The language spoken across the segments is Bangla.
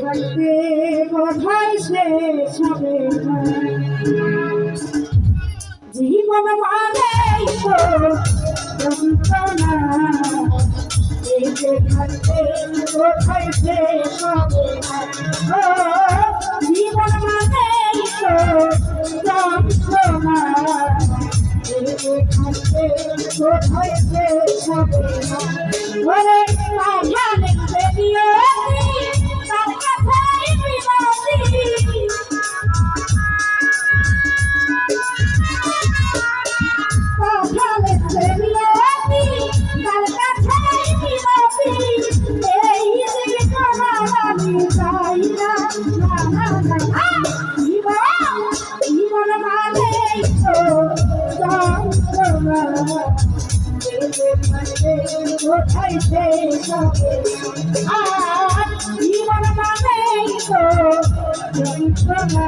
থাকতে বোধহয় শেষ হবে জীবন মানেই তো যন্ত্রণা থাকতে বোধহয় শেষ হবে জীবন মানেই তো যন্ত্রণা থাকতে বোধহয় শেষ What? আর জীবন মানেই তো যন্ত্রণা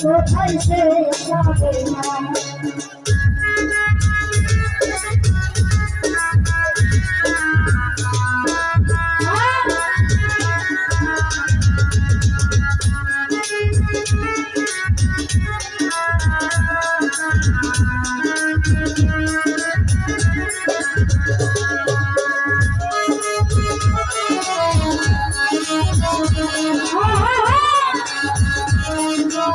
কোথায় সে যাবে না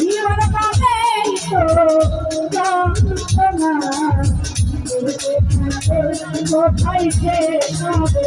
জীবন পাবে কোথায় সে সবে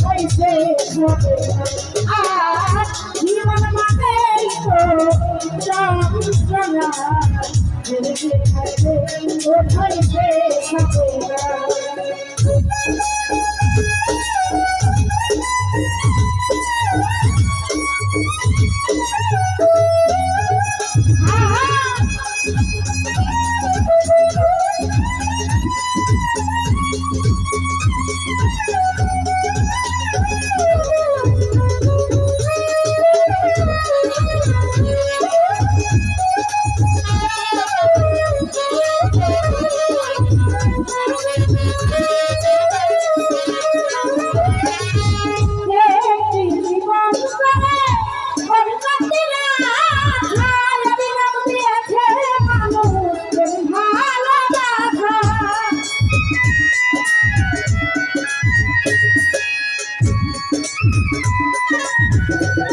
হইতে হবে আর জীবন মানেই তো যন্ত্রণা হইতে হবে না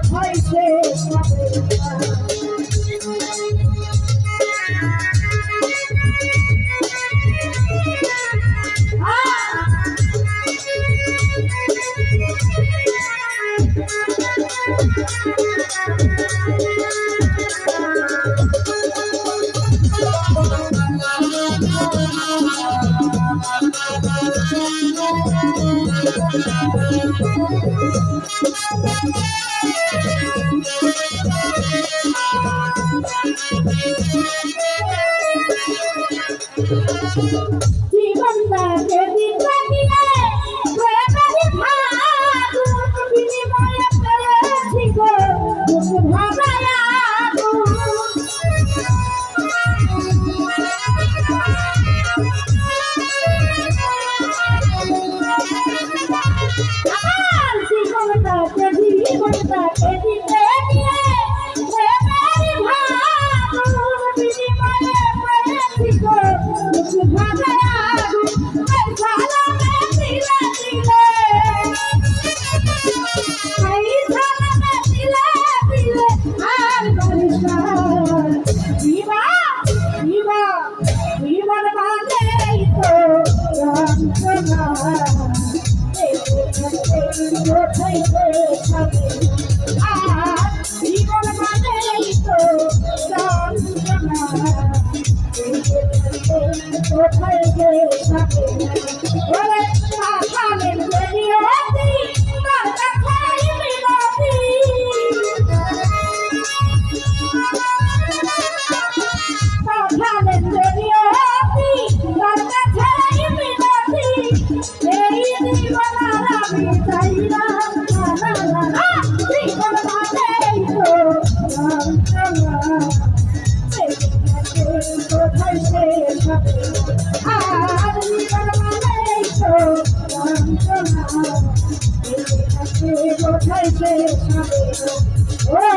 কোথায় শেষ কোথায় থাকে আর Woo!